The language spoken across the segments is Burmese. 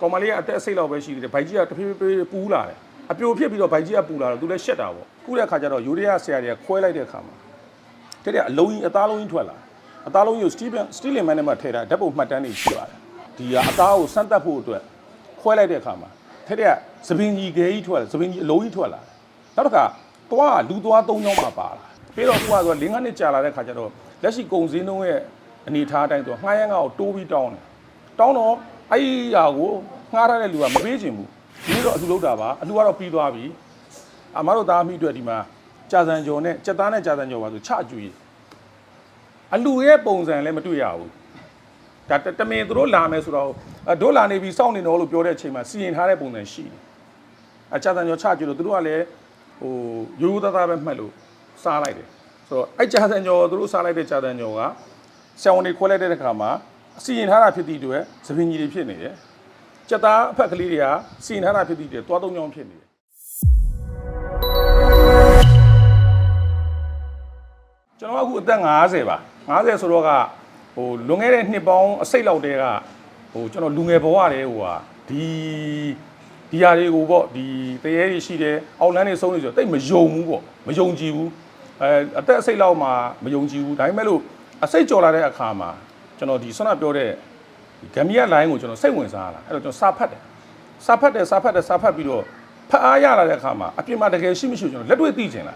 ကောင်မလေးကအသက်အစိတ်လောက်ပဲရှိသေးတယ်ဘိုက်ကြီးကတဖြည်းဖြည်းပူလာတယ်အပြိုဖြစ်ပြီးတော့ဘိုက်ကြီးကပူလာတော့သူလည်းရှက်တာပေါ့ခုတဲ့ခါကျတော့ယူရီးယားဆရာတွေကခွဲလိုက်တဲ့ခါမှာတဲ့တဲ့အလုံးကြီးအသားလုံးကြီးထွက်လာအသားလုံးကြီးကိုစတီဗန်စတီလင်မန်နဲ့မှထည့်တာဓာတ်ပုံမှတ်တမ်းတွေရှိပါတယ်ဒီကအသားကိုစမ်းသပ်ဖို့အတွက်ခွဲလိုက်တဲ့ခါမှာတဲ့တဲ့ကသပင်ကြီးခဲကြီးထွက်လာသပင်ကြီးအလုံးကြီးထွက်လာနောက်တစ်ခါသွားကလူသွား၃ချောင်းမှပါလာပြီးတော့ခုကဆို၄၅နှစ်ကြာလာတဲ့ခါကျတော့လက်ရှိကုံစင်းလုံးရဲ့အနေထားအတိုင်းဆိုငှားရမ်းကောက်တိုးပြီးတောင်းတယ်တောင်းတော့အဲ့ဒီຢာကို ငှားထားတဲ့လူကမပေးချင်ဘူးဒီလိုတော့အလှလုပ်တာပါအလှကတော့ပြီးသွားပြီအမတို့သားမိအတွက်ဒီမှာကြာစံကျော်နဲ့စက်သားနဲ့ကြာစံကျော်ပါဆိုချကြွေအလှရဲ့ပုံစံလည်းမတွေ့ရဘူးဒါတတမင်သူတို့လာမယ်ဆိုတော့အတို့လာနေပြီစောင့်နေတော့လို့ပြောတဲ့အချိန်မှာစီရင်ထားတဲ့ပုံစံရှိတယ်အကြာစံကျော်ချကြွေလို့သူတို့ကလည်းဟိုရိုးရိုးသားသားပဲမှတ်လို့စားလိုက်တယ်ဆိုတော့အဲ့ကြာစံကျော်သူတို့စားလိုက်တဲ့ကြာစံကျော်ကဆံဝင်တွေခွဲလိုက်တဲ့ခါမှာအစီရင်ထားတာဖြစ်သည့်အတွက်သပင်ကြီးတွေဖြစ်နေတယ်။ ကြက်သားအဖက်ကလေးတွေကစီရင်ထားတာဖြစ်သည့်အတွက်သွားသုံးချောင်းဖြစ်နေတယ်။ကျွန်တော်ကအခုအသက်50ပါ50ဆိုတော့ကဟိုလွန်ခဲ့တဲ့နှစ်ပေါင်းအစိတ်လောက်တည်းကဟိုကျွန်တော်လူငယ်ဘဝတည်းဟိုဟာဒီဒီဟာတွေကိုပေါ့ဒီတရေတွေရှိတယ်အောက်လန်းတွေဆုံးနေဆိုတော့တိတ်မယုံဘူးပေါ့မယုံကြည်ဘူးအဲအသက်အစိတ်လောက်မှာမယုံကြည်ဘူးဒါပေမဲ့လို့အစိတ်ကြော်လာတဲ့အခါမှာကျွန်တော်ဒီဆွမ်းပြောတဲ့ ဒီဂမ်ဘီယာလိုင်းကိုကျွန်တော်စိတ်ဝင်စားလာအဲ့တော့ကျွန်တော်စာဖတ်တယ်စာဖတ်တယ်စာဖတ်တယ်စာဖတ်ပြီးတော့ဖတ်အားရလာတဲ့အခါမှာအပြင်မှာတကယ်ရှိမရှိကျွန်တော်လက်တွေ့သိချင်လာ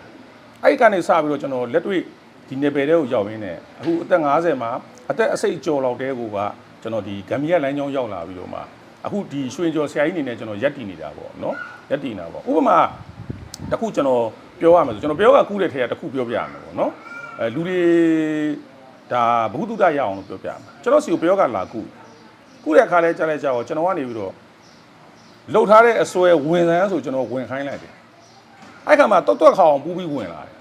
အဲ့ဒီကနေစပြီးတော့ကျွန်တော်လက်တွေ့ဒီနယ်ပယ်တဲ့ကိုရောက်ရင်းနဲ့အခုအသက်50မှာအသက်အစိတ်ကြော်လောက်တဲ့ကိုကကျွန်တော်ဒီဂမ်ဘီယာလိုင်းကြောင်းရောက်လာပြီးတော့မှအခုဒီရွှေကျော်ဆရာကြီးအနေနဲ့ကျွန်တော်ရက်တည်နေတာပေါ့နော်ရက်တည်နေတာပေါ့ဥပမာတခုကျွန်တော်ပြောရမယ်ဆိုကျွန်တော်ပြောကကူးတဲ့ထဲကတခုပြောပြရမယ်ပေါ့နော်အဲလူတွေဒါဘုဟုတုတရအောင်လို့ပြောပြရမယ်ကျွန်တော်စီကိုပြောကလာကူး ကုတဲ့အခါလဲကြားလိုက်ကြတော့ကျွန်တော်ကနေပြီးတော့လှုပ်ထားတဲ့အစွဲဝင်ဆန်းဆိုကျွန်တော်ဝင်ခိုင်းလိုက်တယ်အဲ့ခါမှာတော့တော့ခါအောင်ပူးပြီးဝင်လာတယ်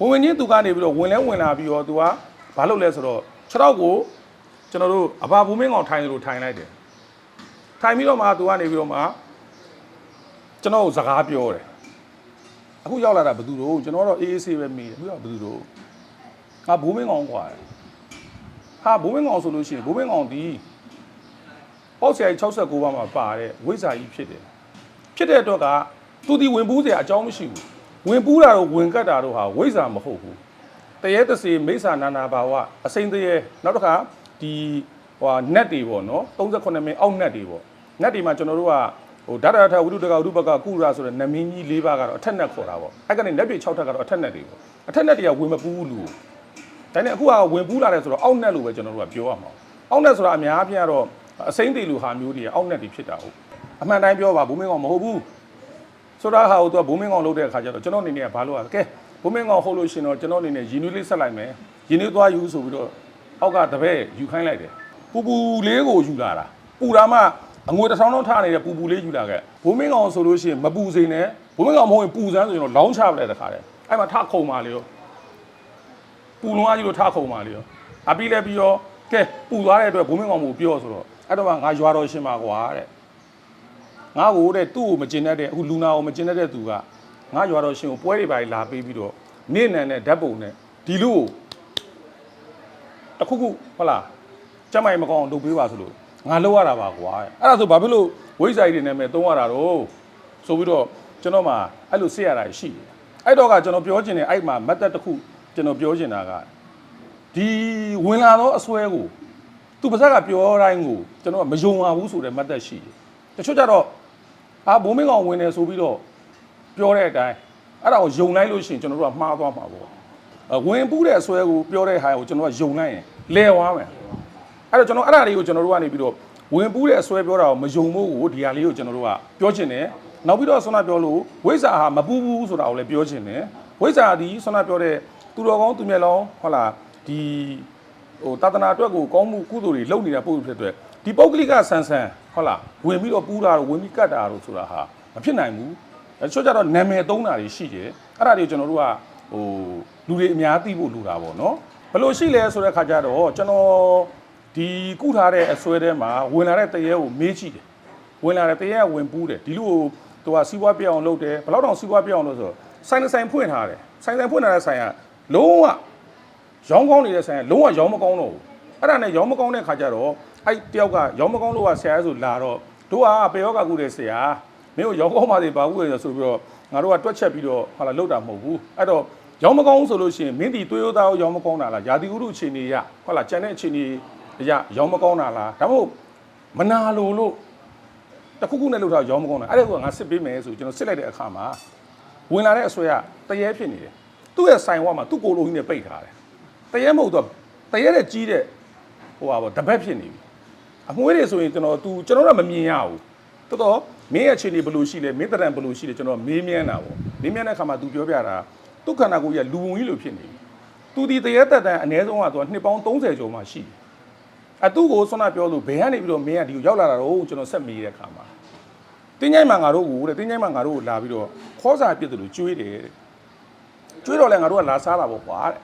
ဝင်ဝင်ချင်းသူကနေပြီးတော့ဝင်လဲဝင်လာပြီးတော့သူကဘာလုပ်လဲဆိုတော့ခြေထောက်ကိုကျွန်တော်တို့အဘာဘူးမင်းကောင်ထိုင်လို့ထိုင်လိုက်တယ်ထိုင်ပြီးတော့မှသူကနေပြီးတော့မှကျွန်တော်ကိုစကားပြောတယ်အခုရောက်လာတာဘယ်သူတို့ကျွန်တော်တော့ AAC ပဲမိတယ်အခုရောက်ဘယ်သူတို့ငါဘူးမင်းကောင်ကွာဟာဘူးမင်းကောင်ဆိုလို့ရှိရင်ဘူးမင်းကောင်ဒီ ပေါ့ဆရာကြီး69ပါးမှာပါတဲ့ဝိဇ္ဇာကြီးဖြစ်တယ်ဖြစ်တဲ့အတွက်ကသူဒီဝင်ပူးစရာအကြောင်းမရှိဘူးဝင်ပူးတာတော့ဝင်ကတ်တာတော့ဟာဝိဇ္ဇာမဟုတ်ဘူးတရေတစေမိစ္ဆာနာနာဘာဝအစိမ့်တရေနောက်တစ်ခါဒီဟိုနက်တွေပေါ့နော်38မိနစ်အောက်နက်တွေပေါ့နက်တွေမှာကျွန်တော်တို့ကဟိုဓာတရထဝိတုတကဝိတုပကကုရဆိုတဲ့နမင်းကြီး၄ပါးကတော့အထက်နက်ခေါ်တာပေါ့အဲ့ကနေလက်တွေ6ထက်ကတော့အထက်နက်တွေပေါ့အထက်နက်တွေကဝင်မပူးဘူးလူကိုဒါနဲ့အခုကဝင်ပူးလာတယ်ဆိုတော့အောက်နက်လို့ပဲကျွန်တော်တို့ကပြောရမှာအောက်နက်ဆိုတာအများအပြားတော့ အစိမ့်တွေလူဟာမျိုးတွေအောက်နက်တွေဖြစ်တာဟုတ်အမှန်တိုင်းပြောပါဘူးမင်းကောင်မဟုတ်ဘူးဆိုတာဟာကိုသူကဘုံမင်းကောင်လုပ်တဲ့အခါကျတော့ကျွန်တော်အနေနဲ့ကဘာလို့อ่ะကဲဘုံမင်းကောင်ဟုတ်လို့ရှင်တော့ကျွန်တော်အနေနဲ့ရင်းနှီးလေးဆက်လိုက်မယ်ရင်းနှီးသွားယူဆိုပြီးတော့အောက်ကတပည့်ယူခိုင်းလိုက်တယ်ပူပူလေးကိုယူလာတာပူတာမှအငွေတစ်ထောင်တော့ထားနေတဲ့ပူပူလေးယူလာခဲ့ဘုံမင်းကောင်ဆိုလို့ရှိရင်မပူစိန်နဲ့ဘုံမင်းကောင်မဟုတ်ရင်ပူစမ်းဆိုရင်တော့လောင်းချပလိုက်တခါတည်းအဲ့မှာထခုံပါလေရောပူလွန်အားကြီးလို့ထခုံပါလေရောအပြီးလဲပြီးရောကဲပူသွားတဲ့အတွက်ဘုံမင်းကောင်ကိုပြောဆိုတော့ အဲ့တော့မှငါရွာတော်ရှင်ပါကွာတဲ့ငါ့ကိုတဲ့သူ့ကိုမကျင်တတ်တဲ့အခုလူနာကိုမကျင်တတ်တဲ့သူကငါရွာတော်ရှင်ကိုပွဲတွေပါလာပေးပြီးတော့နေနံနဲ့ဓာတ်ပုံနဲ့ဒီလူကိုတစ်ခုခုဟုတ်လားကျမ်းမိုင်မကောင်းအောင်လုပ်ပေးပါဆိုလို့ငါလုပ်ရတာပါကွာအဲ့ဒါဆိုဘာဖြစ်လို့ဝိဇ္ဇာကြီးတွေနဲ့မဲ့သုံးရတာတော့ဆိုပြီးတော့ကျွန်တော်မှအဲ့လိုစစ်ရတာရှိတယ်အဲ့တော့ကကျွန်တော်ပြောချင်တယ်အဲ့မှာမတ်တက်တစ်ခုကျွန်တော်ပြောချင်တာကဒီဝင်လာတော့အစွဲကို သူပါဇက်ကပြောတိုင်းကိုကျွန်တော်ကမယုံပါဘူးဆိုတဲ့မတ်တက်ရှိတယ်တချို့ကြတော့အာဘုံမင်းကောင်ဝင်တယ်ဆိုပြီးတော့ပြောတဲ့အတိုင်းအဲ့ဒါကိုယုံလိုက်လို့ရှိရင်ကျွန်တော်တို့ကမှားသွားမှာပေါ့အဝင်ပူးတဲ့အစွဲကိုပြောတဲ့ဟာကိုကျွန်တော်ကယုံလိုက်ရင်လဲသွားမယ်အဲ့တော့ကျွန်တော်အဲ့ဒါလေးကိုကျွန်တော်တို့ကနေပြီးတော့ဝင်ပူးတဲ့အစွဲပြောတာကိုမယုံဖို့ကိုဒီဟာလေးကိုကျွန်တော်တို့ကပြောချင်တယ်နောက်ပြီးတော့ဆွမ်းနာပြောလို့ဝိဇ္ဇာဟာမပူးဘူးဆိုတာကိုလည်းပြောချင်တယ်ဝိဇ္ဇာဒီဆွမ်းနာပြောတဲ့သူတော်ကောင်းသူမြတ်လောင်းဟုတ်လားဒီ ဟိုတာသနာအတွက်ကိုကောင်းမှုကုသိုလ်တွေလုပ်နေတာပို့ဖြစ်တဲ့အတွက်ဒီပုဂ္ဂလိကဆန်းဆန်းဟုတ်လားဝင်ပြီးတော့ပူးတာတော့ဝင်ပြီးကတ်တာတော့ဆိုတာဟာမဖြစ်နိုင်ဘူးအဲတချို့ကျတော့နာမည်သုံးတာတွေရှိတယ်အဲ့ဒါတွေကိုကျွန်တော်တို့ကဟိုလူတွေအများသိဖို့လိုတာပေါ့နော်ဘယ်လိုရှိလဲဆိုတဲ့ခါကျတော့ကျွန်တော်ဒီကုထားတဲ့အစွဲထဲမှာဝင်လာတဲ့တရေကိုမေးကြည့်တယ်ဝင်လာတဲ့တရေကဝင်ပူးတယ်ဒီလူကိုသူကစီးပွားပြအောင်လုပ်တယ်ဘယ်တော့တောင်စီးပွားပြအောင်လုပ်ဆိုတော့ဆိုင်တစ်ဆိုင်ဖွင့်ထားတယ်ဆိုင်ဆိုင်ဖွင့်ထားတဲ့ဆိုင်ကလုံးဝ ရောင်းကောင်းနေတဲ့ဆိုင်ကလုံးဝရောင်းမကောင်းတော့ဘူးအဲ့ဒါနဲ့ရောင်းမကောင်းတဲ့ခါကျတော့အဲ့တယောက်ကရောင်းမကောင်းလို့ကဆရာဆိုလာတော့တို့ကပေယောဂကုတဲ့ဆရာမင်းတို့ရောင်းကောင်းပါသေးပါဘူးလေဆိုပြီးတော့ငါတို့ကတွက်ချက်ပြီးတော့ဟာလာလောက်တာမဟုတ်ဘူးအဲ့တော့ရောင်းမကောင်းဆိုလို့ရှိရင်မင်းဒီသွေးရိုးသားရောင်းမကောင်းတာလားယာတိဥရုအခြေအနေရဟုတ်လားကြံတဲ့အခြေအနေရရောင်းမကောင်းတာလားဒါမှမဟုတ်မနာလိုလို့တခုခုနဲ့လောက်တာရောင်းမကောင်းတာအဲ့ဒါကငါစစ်ပေးမယ်ဆိုကျွန်တော်စစ်လိုက်တဲ့အခါမှာဝင်လာတဲ့အဆွဲကတရေဖြစ်နေတယ်သူ့ရဲ့ဆိုင်ဝါမှာသူ့ကိုယ်လုံးကြီးနဲ့ပိတ်ထားတယ် တရေမဟုတ်တော့တရေတဲ့ကြီးတဲ့ဟိုပါဗောတပတ်ဖြစ်နေပြီ အမွှေးတွေဆိုရင်ကျွန်တော် तू ကျွန်တော်တို့ကမမြင်ရဘူးတော်တော်မင်းရဲ့အခြေအနေဘယ်လိုရှိလဲမင်းတရံဘယ်လိုရှိလဲကျွန်တော်မေးမြန်းတာပေါ့မေးမြန်းတဲ့အခါမှာ तू ပြောပြတာသူ့ခန္ဓာကိုယ်ကြီးကလူဝင်ကြီးလိုဖြစ်နေပြီ तू ဒီတရေတက်တန်အ ਨੇ ဆုံးက तू နှစ်ပေါင်း30ကျော်မှရှိတယ်အတူကိုဆွမ်းနာပြောလို့ဘယ်ကနေပြီးတော့မင်းကဒီကိုရောက်လာတာတော့ကျွန်တော်ဆက်မေးတဲ့အခါမှာတင်းချိုင်းမှာငါတို့ကိုတဲ့တင်းချိုင်းမှာငါတို့ကိုလာပြီးတော့ခေါ်စာပြစ်တယ်လို့ကျွေးတယ်တဲ့ကျွေးတော့လဲငါတို့ကလာစားတာပေါ့ကွာတဲ့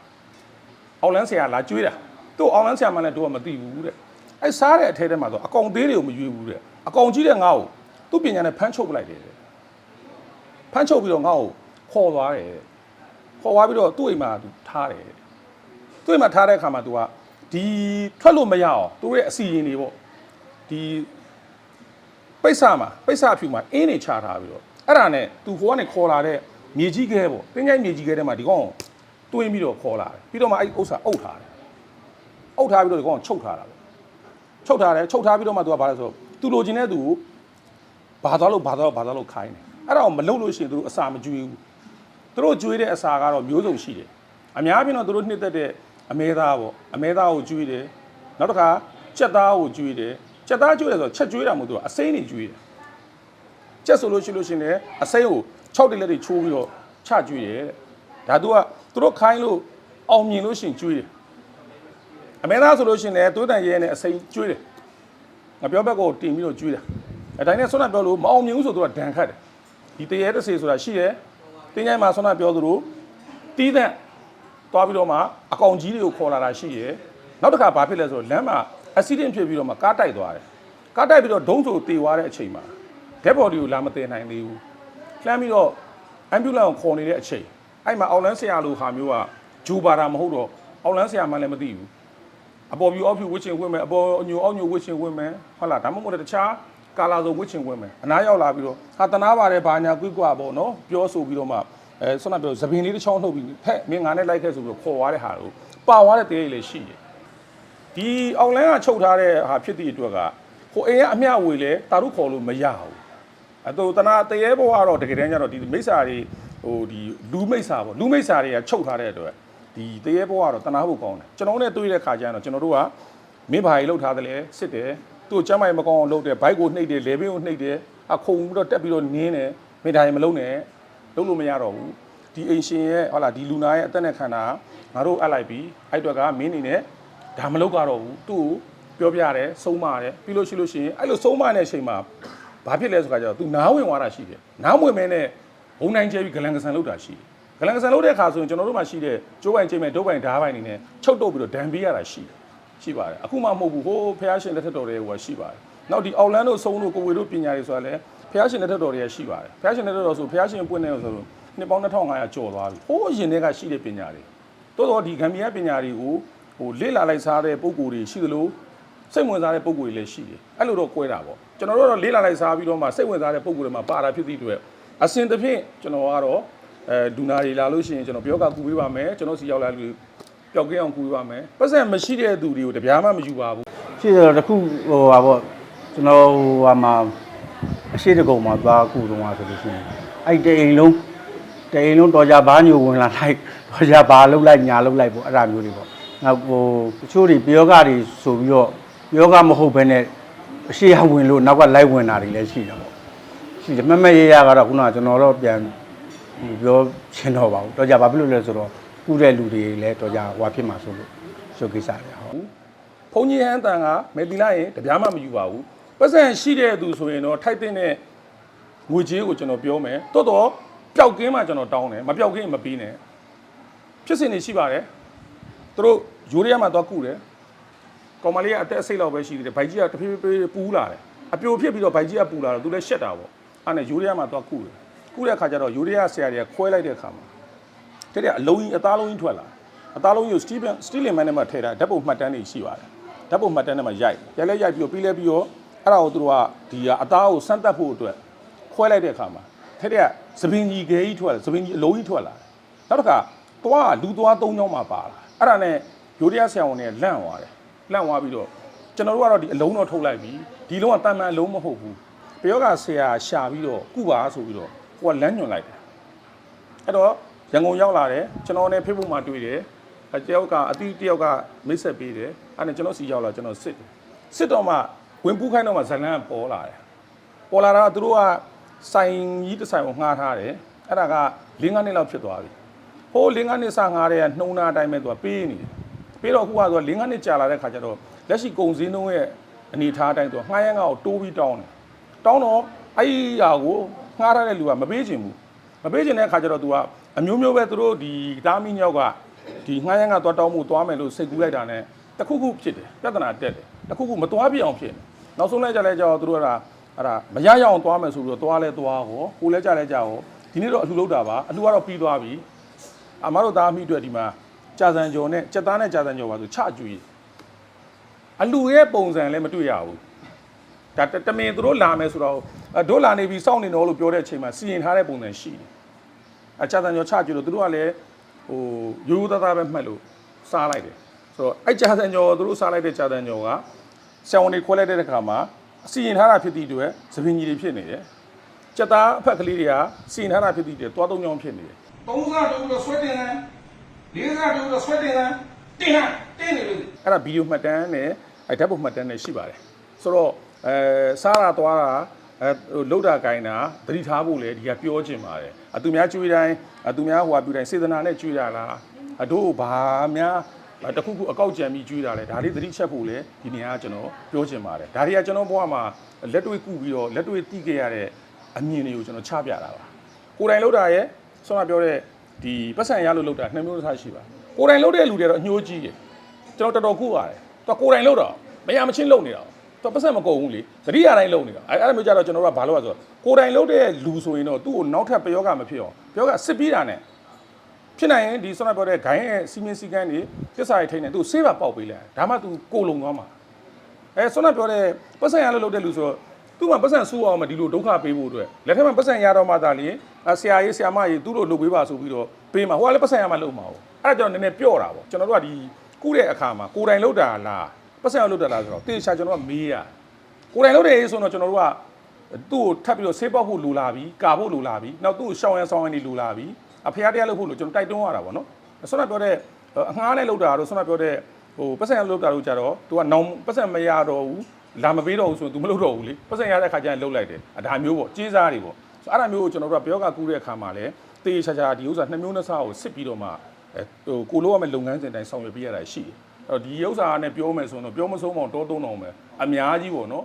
အောင်လန်းဆရာလာကျွေးတာသူ့အောင်လန်းဆရာမှလည်းတို့ကမသိဘူးတဲ့အဲစားတဲ့အထဲထဲမှာဆိုအကောင်သေးတွေကိုမရွေးဘူးတဲ့အကောင်ကြီးတဲ့ငါ့ကိုသူ့ပညာနဲ့ဖမ်းချုပ်ပလိုက်တယ်တဲ့ဖမ်းချုပ်ပြီးတော့ငါ့ကိုခေါ်သွားတယ်တဲ့ခေါ်သွားပြီးတော့သူ့အိမ်မှာသူထားတယ်တဲ့သူ့အိမ်မှာထားတဲ့အခါမှာသူကဒီထွက်လို့မရအောင်သူ့ရဲ့အစီရင်တွေပေါ့ဒီပိတ်ဆာမှာပိတ်ဆာဖြူမှာအင်းနေချထားပြီးတော့အဲ့ဒါနဲ့သူဟိုကနေခေါ်လာတဲ့မြေကြီးခဲပေါ့တင်းကြိုင်မြေကြီးခဲထဲမှာဒီကောင်ကို တွင်းပြီးတော့ခေါ်လာတယ်ပြီးတော့မှအဲ့ဒီဥစ္စာအုပ်ထားတယ်အုပ်ထားပြီးတော့ဒီကောင်ကိုချုပ်ထားတာပဲချုပ်ထားတယ်ချုပ်ထားပြီးတော့မှသူကဘာလဲဆိုတော့သူလိုချင်တဲ့သူကိုဘာသွားလို့ဘာသွားဘာသွားလို့ခိုင်းတယ်အဲ့ဒါကိုမလုပ်လို့ရှိရင်သူတို့အစာမကျွေးဘူးသူတို့ကျွေးတဲ့အစာကတော့မျိုးစုံရှိတယ်အများပြင်းတော့သူတို့နှစ်သက်တဲ့အမဲသားပေါ့အမဲသားကိုကျွေးတယ်နောက်တစ်ခါကြက်သားကိုကျွေးတယ်ကြက်သားကျွေးတယ်ဆိုတော့ချက်ကျွေးတာမဟုတ်သူကအစိမ်းနေကျွေးတယ်ကြက်ဆိုလို့ရှိလို့ရှရင်လည်းအစိမ်းကို6တိလက်တွေချိုးပြီးတော့ချကျွေးတယ်တဲ့ ဒါသူကသူတို့ခိုင်းလို့အောင်မြင်လို့ရှရင်ကျွေးတယ်အမဲသားဆိုလို့ရှရင်လည်းသွေးတန်ရဲနဲ့အစိမ်းကျွေးတယ်ငါပြောဘက်ကိုတင်ပြီးတော့ကျွေးတာအဲတိုင်းနဲ့ဆွမ်းနာပြောလို့မအောင်မြင်ဘူးဆိုသူကဒဏ်ခတ်တယ်ဒီတရေတစ်စေဆိုတာရှိတယ်တင်းချိုင်းမှာဆွမ်းနာပြောသလိုတီးတဲ့သွားပြီးတော့မှအကောင်ကြီးတွေကိုခေါ်လာတာရှိတယ်နောက်တစ်ခါဘာဖြစ်လဲဆိုတော့လမ်းမှာအက်ဆီဒင့်ဖြစ်ပြီးတော့မှကားတိုက်သွားတယ်ကားတိုက်ပြီးတော့ဒုံးဆိုတေသွားတဲ့အချိန်မှာ dead body ကိုလာမတင်နိုင်သေးဘူးလှမ်းပြီးတော့ ambulance ကိုခေါ်နေတဲ့အချိန် အဲ့မှာအောက်လန်းဆရာလိုဟာမျိုးကဂျူပါတာမဟုတ်တော့အောက်လန်းဆရာမှလည်းမသိဘူးအပေါ်ပြူအောက်ပြူဝစ်ချင်ဝင်မယ်အပေါ်ညိုအောက်ညိုဝစ်ချင်ဝင်မယ်ဟုတ်လားဒါမှမဟုတ်တခြားကာလာစုံဝစ်ချင်ဝင်မယ်အနားရောက်လာပြီးတော့ဟာတနာပါတယ်ဘာညာကွိကွာပေါ့နော်ပြောဆိုပြီးတော့မှအဲဆွမ်းနာပြောသပင်လေးတစ်ချောင်းထုတ်ပြီးဟဲ့မင်းငါနဲ့လိုက်ခဲ့ဆိုပြီးတော့ခေါ်သွားတဲ့ဟာကိုပါသွားတဲ့တရေလေးရှိတယ်ဒီအောင်လိုင်းကချုပ်ထားတဲ့ဟာဖြစ်သည့်အတွက်ကဟိုအိမ်ကအမျှဝေလဲတာရုခေါ်လို့မရဘူးအတူတနာတရေဘောကတော့တကယ်တမ်းကျတော့ဒီမိစ္ဆာတွေ ဟိုဒီလူမိစ္ဆာပေါ့လူမိစ္ဆာတွေကချုပ်ထားတဲ့အတွက်ဒီတရေဘောကတော့တနာဖို့ကောင်းတယ်ကျွန်တော်နဲ့တွေ့တဲ့ခါကျရင်တော့ကျွန်တော်တို့ကမင်းဘာကြီးလှုပ်ထားတယ်လဲစစ်တယ်သူ့ကိုကျမ်းမိုင်မကောင်းအောင်လှုပ်တယ်ဘိုက်ကိုနှိပ်တယ်လေဘင်းကိုနှိပ်တယ်အခုံပြီးတော့တက်ပြီးတော့နင်းတယ်မင်းဒါရင်မလုံးနဲ့လုံးလို့မရတော့ဘူးဒီအိမ်ရှင်ရဲ့ဟုတ်လားဒီလူနာရဲ့အသက်နဲ့ခန္ဓာငါတို့အပ်လိုက်ပြီအဲ့အတွက်ကမင်းနေနဲ့ဒါမလုပ်ကတော့ဘူးသူ့ကိုပြောပြတယ်ဆုံးမတယ်ပြီးလို့ရှိလို့ရှိရင်အဲ့လိုဆုံးမတဲ့အချိန်မှာဘာဖြစ်လဲဆိုတော့ကျတော့ तू နားဝင်သွားတာရှိတယ်နားဝင်မဲနဲ့ ဘုံနိုင်ကျဲပြီးဂလန်ကဆန်လောက်တာရှိတယ်ဂလန်ကဆန်လောက်တဲ့အခါဆိုရင်ကျွန်တော်တို့မှရှိတဲ့ကျိုးပိုင်ကျိမဲ့ဒုတ်ပိုင်ဓားပိုင်နေနဲ့ချုပ်တုပ်ပြီးတော့ဒဏ်ပေးရတာရှိတယ်ရှိပါတယ်အခုမှမဟုတ်ဘူးဟိုဖះရှင်လက်ထက်တော်တွေကရှိပါတယ်နောက်ဒီအော်လန်တို့ဆုံးတို့ကိုဝေတို့ပညာတွေဆိုတာလည်းဖះရှင်လက်ထက်တော်တွေကရှိပါတယ်ဖះရှင်လက်ထက်တော်ဆိုဖះရှင်ပွင့်နေလို့ဆိုတော့နှစ်ပေါင်း2500ကျော်သွားပြီဟိုးရင်တွေကရှိတဲ့ပညာတွေတိုးတော့ဒီဂမ်ဘီယာပညာတွေကိုဟိုလေ့လာလိုက်စားတဲ့ပုံကိုယ်တွေရှိသလိုစိတ်ဝင်စားတဲ့ပုံကိုယ်တွေလည်းရှိတယ်အဲ့လိုတော့꿰တာပေါ့ကျွန်တော်တို့ကတော့လေ့လာလိုက်စားပြီးတော့မှစိတ်ဝင်စားတဲ့ပုံကိုယ်တွေမှာပါတာဖြစ်သည့်အတွက် အစဉ်တစ်ဖြင့်ကျွန်တော်ကတော့အဲဒူနာတွေလာလို့ရှိရင်ကျွန်တော်ပြောကကူပေးပါမယ်ကျွန်တော်စီရောက်လာလူပျောက်ကင်းအောင်ကူပေးပါမယ်ပတ်စံမရှိတဲ့သူတွေကိုတပြားမှမယူပါဘူးရှိတယ်တော့တစ်ခုဟိုဟာပေါ့ကျွန်တော်ဟိုဟာမှာအရှိတကုံမှာသွားကူတော့မှာဆိုလို့ရှိရင်အဲ့တအိမ်လုံးတအိမ်လုံးတော်ကြဘာညိုဝင်လာလိုက်တော်ကြဘာလှုပ်လိုက်ညာလှုပ်လိုက်ပေါ့အဲ့ဒါမျိုးတွေပေါ့နောက်ဟိုတချို့တွေပယောဂတွေဆိုပြီးတော့ပယောဂမဟုတ်ဘဲနဲ့အရှိရဝင်လို့နောက်ကလိုက်ဝင်တာတွေလည်းရှိတာပေါ့ရှိတယ် မမရရကတော့ခုနကကျွန်တော်တော့ပြန်ပြောရှင်းတော့ပါဘူးတော်ကြဘာဖြစ်လို့လဲဆိုတော့ကူတဲ့လူတွေလည်းတော်ကြဟွာဖြစ်မှာဆိုလို့ရှုပ်ကိစ္စတယ်ဟုတ်ဘုံကြီးဟန်တန်ကမေတီလာရင်တပြားမှမယူပါဘူးပတ်စံရှိတဲ့သူဆိုရင်တော့ထိုက်တဲ့ငွေကြေးကိုကျွန်တော်ပြောမယ်တော်တော်ပျောက်ကင်းမှကျွန်တော်တောင်းတယ်မပျောက်ကင်းရင်မပေးနဲ့ဖြစ်စဉ်တွေရှိပါတယ်သူတို့ယူရီးယားမှာသွားကုတယ်ကောင်မလေးကအသက်အစိတ်လောက်ပဲရှိသေးတယ်ဘိုက်ကြီးကတဖြည်းဖြည်းပူးလာတယ်အပြိုဖြစ်ပြီးတော့ဘိုက်ကြီးကပူလာတော့သူလည်းရှက်တာပေါ့ အဲ့နဲ့ယူရီးယားမှာသွားကုတယ်ကုတဲ့အခါကျတော့ယူရီးယားဆရာတွေကခွဲလိုက်တဲ့အခါမှာတဲ့တဲ့အလုံးကြီးအသားလုံးကြီးထွက်လာအသားလုံးကြီးကိုစတီဗန်စတီလင်မန်နဲ့မှထည့်တာဓာတ်ပုံမှတ်တမ်းတွေရှိပါတယ်ဓာတ်ပုံမှတ်တမ်းနဲ့မှရိုက်ရိုက်လဲရိုက်ပြီးတော့ပြီးလဲပြီးတော့အဲ့ဒါကိုသူတို့ကဒီကအသားကိုစမ်းတက်ဖို့အတွက်ခွဲလိုက်တဲ့အခါမှာထက်တဲ့ကသပင်ကြီးခဲကြီးထွက်လာသပင်ကြီးအလုံးကြီးထွက်လာတယ်နောက်တစ်ခါသွားကလူသွား၃ချောင်းမှပါလာအဲ့ဒါနဲ့ရိုးတရားဆရာဝန်တွေကလန့်သွားတယ်လန့်သွားပြီးတော့ကျွန်တော်တို့ကတော့ဒီအလုံးတော့ထုတ်လိုက်ပြီဒီလုံးကတန်မှန်အလုံးမဟုတ်ဘူး ပယောဂဆရာရှာပြီးတော့ကုပါဆိုပြီးတော့ကိုကလမ်းညွန်လိုက်တယ်အဲ့တော့ရန်ကုန်ရောက်လာတယ်ကျွန်တော်နဲ့ Facebook မှာတွေ့တယ်အဲတယောက်ကအတီးတယောက်ကမိတ်ဆက်ပေးတယ်အဲ့ဒါနဲ့ကျွန်တော်စီရောက်လာကျွန်တော်စစ်တယ်စစ်တော့မှဝင်ပူးခိုင်းတော့မှဇလန်းကပေါ်လာတယ်ပေါ်လာတာကသူတို့ကစိုင်ကြီးတစ်ဆိုင်ကိုငှားထားတယ်အဲ့ဒါက၄၅နှစ်လောက်ဖြစ်သွားပြီဟိုး၄၅နှစ်စငှားတဲ့ကနှုံနာအတိုင်းပဲသူကပေးနေတယ်ပေးတော့အခုကသူက၄၅နှစ်ကြာလာတဲ့ခါကျတော့လက်ရှိကုံစင်းနှုံးရဲ့အနေထားအတိုင်းသူကငှားရမ်းကောက်တိုးပြီးတောင်းတယ် တောင်းတော့အဲ့ဒီဟာကိုငှားထားတဲ့လူကမပေးချင်ဘူးမပေးချင်တဲ့အခါကျတော့ तू ကအမျိုးမျိုးပဲသူတို့ဒီသားမီးညောက်ကဒီငှားရမ်းကသွားတောင်းမှုသွားမယ်လို့စိတ်ကူးလိုက်တာနဲ့တစ်ခုခုဖြစ်တယ်ပြဿနာတက်တယ်တစ်ခုခုမသွားပြအောင်ဖြစ်တယ်နောက်ဆုံးလဲကြလဲကြောသူတို့ကအဲ့ဒါမရရအောင်သွားမယ်ဆိုပြီးတော့သွားလဲသွားဟောကိုလဲကြလဲကြဟောဒီနေ့တော့အလှလုပ်တာပါအလှကတော့ပြီးသွားပြီအမတို့သားမိအတွက်ဒီမှာကြာစံကျော်နဲ့စက်သားနဲ့ကြာစံကျော်ပါဆိုချကြွေအလှရဲ့ပုံစံလည်းမတွေ့ရဘူး ဒါတတမင်သူတို့လာမယ်ဆိုတော့အဲတို့လာနေပြီစောင့်နေတော့လို့ပြောတဲ့အချိန်မှာစီရင်ထားတဲ့ပုံစံရှိတယ်။အချာတန်ကျော်ချကြည့်လို့သူတို့ကလည်းဟိုရိုးရိုးသားသားပဲမှတ်လို့စားလိုက်တယ်။ဆိုတော့အဲ့ချာတန်ကျော်သူတို့စားလိုက်တဲ့ချာတန်ကျော်ကဆံဝင်တွေခွဲလိုက်တဲ့အခါမှာစီရင်ထားတာဖြစ်သည့်အတွက်သပင်ကြီးတွေဖြစ်နေတယ်။စက်သားအဖက်ကလေးတွေကစီရင်ထားတာဖြစ်သည့်အတွက်သွားသုံးချောင်းဖြစ်နေတယ်။သုံးစားတူတော့ဆွဲတင်တယ်။လေးစားတူတော့ဆွဲတင်တယ်။တင်ဟန်တင်နေလို့အဲ့ဒါဗီဒီယိုမှတ်တမ်းနဲ့အဲ့ဓာတ်ပုံမှတ်တမ်းနဲ့ရှိပါတယ်။ဆိုတော့ အဲစားတာသွားတာအဲဟိုလုတ်တာကိုင်းတာသတိထားဖို့လေဒီကပြောချင်ပါတယ်အသူများကျွေးတိုင်းအသူများဟိုဟာပြူတိုင်းစေတနာနဲ့ကျွေးတာလားအတို့ဘာများတခုခုအကောက်ကြံပြီးကျွေးတာလဲဒါလေးသတိချက်ဖို့လေဒီနေရာကကျွန်တော်ပြောချင်ပါတယ်ဒါတွေကကျွန်တော်ဘဝမှာလက်တွေ့ကုပြီးတော့လက်တွေ့သိခဲ့ရတဲ့အမြင်တွေကိုကျွန်တော်ချပြတာပါကိုယ်တိုင်လုတ်တာရဲ့ဆောင်းကပြောတဲ့ဒီပတ်စံရလို့လုတ်တာနှစ်မျိုးတစ်ခြားရှိပါကိုယ်တိုင်လုတ်တဲ့လူတွေတော့အညှိုးကြီးတယ်ကျွန်တော်တော်တော်ကုရတယ်သူကိုယ်တိုင်လုတ်တော့မရမချင်းလုတ်နေတာ တော့ပတ်စံမကုန်ဘူးလေသတိရတိုင်းလုံနေတာအဲအဲ့ဒါမျိုးကြတော့ကျွန်တော်တို့ကဘာလို့လဲဆိုတော့ကိုယ်တိုင်လုပ်တဲ့လူဆိုရင်တော့သူ့ကိုနောက်ထပ်ပယောဂမဖြစ်အောင်ပယောဂစစ်ပြီးတာနဲ့ဖြစ်နိုင်ရင်ဒီဆွမ်းပြောတဲ့ဂိုင်းရဲ့စီမင်းစီကန်းတွေသစ္စာရေးထိန်းနေသူဆေးပါပေါက်ပေးလိုက်ဒါမှသူကိုလုံသွားမှာအဲဆွမ်းပြောတဲ့ပတ်စံရလို့လုပ်တဲ့လူဆိုတော့သူ့မှာပတ်စံစူးအောင်မဒီလိုဒုက္ခပေးဖို့အတွက်လက်ထက်မှာပတ်စံရတော့မှသာလျှင်ဆရာကြီးဆရာမကြီးသူ့လိုလုပ်ပေးပါဆိုပြီးတော့ပေးမှာဟိုကလည်းပတ်စံရမှလုပ်မှာဟုတ်အဲ့ဒါကြောင့်နည်းနည်းပြော့တာပေါ့ကျွန်တော်တို့ကဒီကုတဲ့အခါမှာကိုယ်တိုင်လုပ်တာလား ပတ်စံရလုပ်တာလားဆိုတော့တေချာကျွန်တော်ကမေးရကိုယ်တိုင်လုပ်တယ်ဆိုတော့ကျွန်တော်တို့ကသူ့ကိုထပ်ပြီးတော့ဆေးပေါက်ဖို့လိုလာပြီကာဖို့လိုလာပြီနောက်သူ့ကိုရှောင်းရန်ဆောင်ရန်နေလိုလာပြီအဖေရတရားလုပ်ဖို့လိုကျွန်တော်တိုက်တွန်းရတာပေါ့နော်ဆွမ်းပြောတဲ့အငှားနဲ့လုပ်တာတော့ဆွမ်းပြောတဲ့ဟိုပတ်စံလုပ်တာလို့ကြတော့ तू ကနောင်ပတ်စံမရတော့ဘူးလာမပေးတော့ဘူးဆိုရင် तू မလုပ်တော့ဘူးလေပတ်စံရတဲ့အခါကျရင်လုပ်လိုက်တယ်အဒါမျိုးပေါ့ကြေးစားတွေပေါ့ဆိုအဲ့ဒါမျိုးကိုကျွန်တော်တို့ကပြောကကူးတဲ့အခါမှာလည်းတေးချာချာဒီဥစ္စာနှစ်မျိုးနှစ်စားကိုစစ်ပြီးတော့မှအဲဟိုကိုလိုရမယ့်လုပ်ငန်းစဉ်တိုင်းဆောင်ရွက်ပေးရတာရှိတယ်အဲ့ တော့ဒီဥစ္စာနဲ့ပြောမယ်ဆိုရင်တော့ပြောမဆုံးအောင်တောသုံးအောင်ပဲအများကြီးပေါ့နော်